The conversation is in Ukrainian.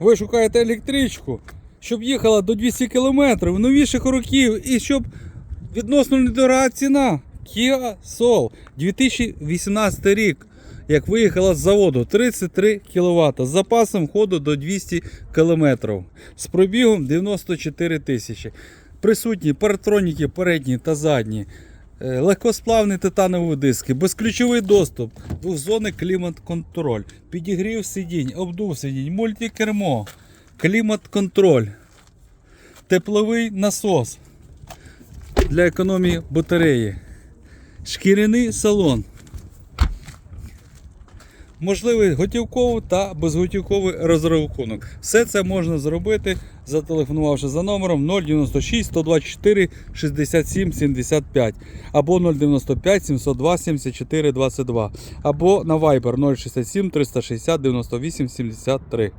ви шукаєте електричку, щоб їхала до 200 км, новіших років і щоб відносно недорога ціна. Kia Soul 2018 рік. Як виїхала з заводу 33 кВт з запасом ходу до 200 км з пробігом 94 тисячі. Присутні паратроніки передні та задні, е, легкосплавні титанові диски, безключовий доступ, двохзонний клімат-контроль, підігрів сидінь, обдув сидінь, мультикермо, клімат-контроль, тепловий насос для економії батареї, шкіряний салон. Можливий готівковий та безготівковий розрахунок. Все це можна зробити, зателефонувавши за номером 096 124 67 75 або 095 702 74 22 або на Viber 067 360 98 73.